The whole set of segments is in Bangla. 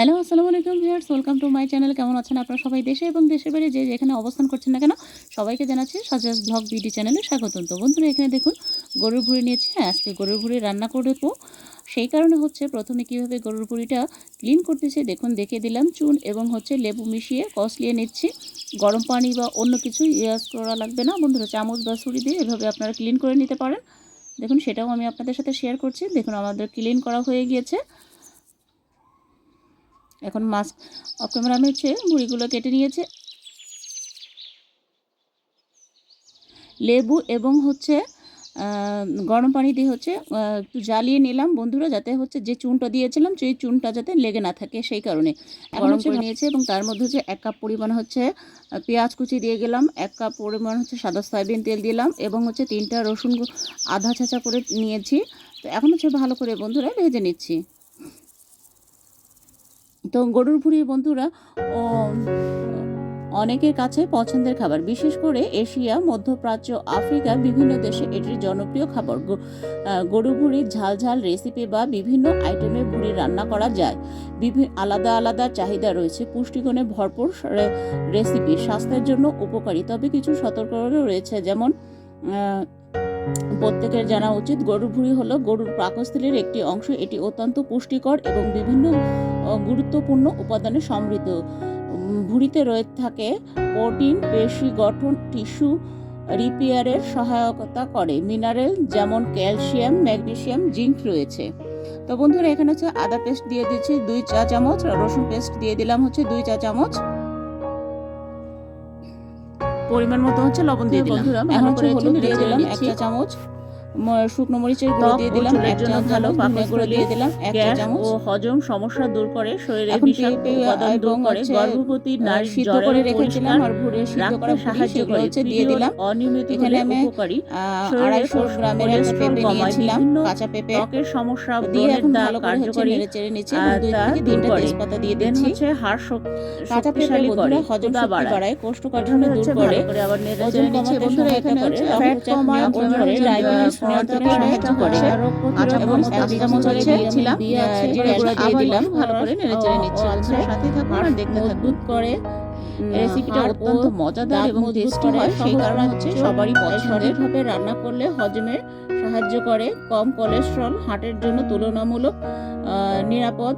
হ্যালো, আসসালামু আলাইকুম viewers welcome to my channel কেমন আছেন আপনারা সবাই? দেশে এবং দেশের বাইরে যে যেখানে অবস্থান করছেন না কেন, সবাইকে জানাচ্ছি সাজাস ব্লগ বিডি চ্যানেলে স্বাগতম। তো বন্ধুরা, এখানে দেখুন, গরুর ভুড়ি নিয়েছি হ্যাঁ আজকে গরুর ভুড়ি রান্না করে করব সেই কারণে হচ্ছে প্রথমে কীভাবে গরুর ভুড়িটা ক্লিন করতেছে, দেখুন দেখে দিলাম। চুন এবং হচ্ছে লেবু মিশিয়ে কষলিয়ে নিচ্ছি। গরম পানি বা অন্য কিছু ইউজ করা লাগবে না। বন্ধুরা, চামচ বা ছুরি দিয়ে এভাবে আপনারা ক্লিন করে নিতে পারেন। দেখুন, সেটাও আমি আপনাদের সাথে শেয়ার করছি। দেখুন, আমাদের ক্লিন করা হয়ে গিয়েছে। এখন মাছ অফ ক্যামেরা আমি হচ্ছে মুড়িগুলো কেটে নিয়েছে। লেবু এবং হচ্ছে গরম পানি দিয়ে হচ্ছে একটু জ্বালিয়ে নিলাম। বন্ধুরা যাতে হচ্ছে যে চুনটা দিয়েছিলাম সেই চুনটা যাতে লেগে না থাকে সেই কারণে। গরম করে নিয়েছে এবং তার মধ্যে হচ্ছে এক কাপ পরিমাণ হচ্ছে পেঁয়াজ কুচি দিয়ে গেলাম এক কাপ পরিমাণ হচ্ছে সাদা সয়াবিন তেল দিলাম এবং হচ্ছে তিনটা রসুন আধা ছাঁচা করে নিয়েছি। তো এখন হচ্ছে ভালো করে বন্ধুরা ভেজে নিচ্ছি। তো গরুর ভুড়ি বন্ধুরা অনেকের কাছে পছন্দের খাবার। বিশেষ করে এশিয়া, মধ্যপ্রাচ্য, আফ্রিকা, বিভিন্ন দেশে এটির জনপ্রিয় খাবার। গরু ভুড়ির ঝাল ঝাল রেসিপি বা বিভিন্ন আইটেমে ভুড়ি রান্না করা যায়। বিভিন্ন আলাদা আলাদা চাহিদা রয়েছে। পুষ্টিগুণে ভরপুর রেসিপি স্বাস্থ্যের জন্য উপকারী। তবে কিছু সতর্কতাও রয়েছে। যেমন প্রত্যেকের জানা উচিত, গরুর ভুঁড়ি হলো গরুর পাকস্থলীর একটি অংশ। এটি অত্যন্ত পুষ্টিকর এবং বিভিন্ন গুরুত্বপূর্ণ উপাদানে সমৃদ্ধ। ভুঁড়িতে রয়ে থাকে প্রোটিন পেশি গঠন টিস্যু রিপেয়ারের সহায়তা করে। মিনারেল যেমন ক্যালসিয়াম ম্যাগনেসিয়াম জিঙ্ক রয়েছে। তো বন্ধুরা এখানে হচ্ছে আদা পেস্ট দিয়ে দিচ্ছি দুই চা চামচ আর রসুন পেস্ট দিয়ে দিলাম হচ্ছে দুই চা চামচ। পরিমাণ মতো হচ্ছে লবণ দিয়ে দিলাম। বন্ধুরা, এখন হচ্ছে হলুদ দিয়ে দিলাম এক চা চামচ। শুকনো মরিচের গুঁড়ো দিয়ে দিলাম এক চা জন্য ভালো ধনে গুঁড়ো দিয়ে দিলাম এক চা চামচ। ও হজম সমস্যা দূর করে শরীরে বিষাক্ত উপাদান দূর করে গর্ভবতী নারীর সিদ্ধ করে রেখেছিলাম আর ভুড়ে সিদ্ধ করা সাহায্য সেগুলো করে দিয়ে দিলাম। অনিয়মিত হলে আমি, উপকারী। আড়াইশো গ্রামের একটা পেঁপে নিয়েছিলাম কাঁচা পেঁপে। ত্বকের সমস্যা দিয়ে এখন ভালো করে হচ্ছে নেড়ে চেড়ে নিচ্ছি দুই থেকে তিনটা তেজপাতা দিয়ে দেন দিচ্ছি। হচ্ছে হাড় কাঁচা পেঁপে করে বন্ধুরা হজম শক্তি বাড়ায়। কোষ্ঠকাঠিন্য দূর করে। আবার নেড়ে চেড়ে নিচ্ছি বন্ধুরা এখানে হচ্ছে ফ্যাট কমায় ওজন ডায়াবেটিস নিয়ন্ত্রণে সাহায্য করে আচ্ছা, প্রতিরোধ এবং ক্ষমতা এক চামচ করে, হচ্ছে দিয়েছিলাম দিয়ে আছে, জিরে গুঁড়া দিয়ে দিলাম ভালো করে নেড়ে চেড়ে ও, নিচ্ছি ও, আচ্ছা, বন্ধুরা। সাথে থাকুন আর দেখতে থাকুন। করে রেসিপিটা অত্যন্ত মজাদার এবং টেস্টি হয় সেই কারণে হচ্ছে সবারই পছন্দের রান্না করলে হজমে সাহায্য করে কম কোলেস্ট্রল হার্টের জন্য তুলনামূলক নিরাপদ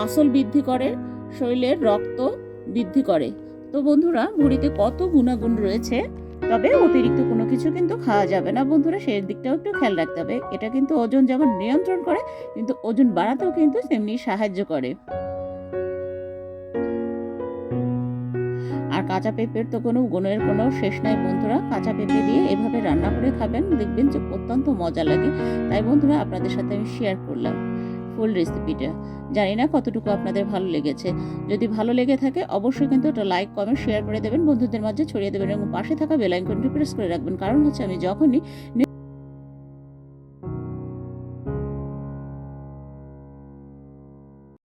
মাসল বৃদ্ধি করে, শরীরের রক্ত বৃদ্ধি করে। তো বন্ধুরা ভুঁড়িতে কত গুণাগুণ রয়েছে, তবে অতিরিক্ত কোনো কিছু কিন্তু খাওয়া যাবে না বন্ধুরা। সেই দিকটাও একটু খেয়াল রাখতে হবে। এটা কিন্তু ওজন যেমন নিয়ন্ত্রণ করে, কিন্তু ওজন বাড়াতেও কিন্তু তেমনি সাহায্য করে। আর কাঁচা পেঁপের তো কোনো গুণের কোনো শেষ নাই বন্ধুরা। কাঁচা পেঁপে দিয়ে এভাবে রান্না করে খাবেন, দেখবেন যে অত্যন্ত মজা লাগে। তাই বন্ধুরা, আপনাদের সাথে আমি শেয়ার করলাম। ফুল রেসিপিটা জানি না কতটুকু আপনাদের ভালো লেগেছে। যদি ভালো লেগে থাকে, অবশ্যই কিন্তু একটা লাইক কমেন্ট শেয়ার করে দেবেন। বন্ধুদের মাঝে ছড়িয়ে দেবেন এবং পাশে থাকা বেলাইকনটি প্রেস করে রাখবেন। কারণ হচ্ছে আমি যখনই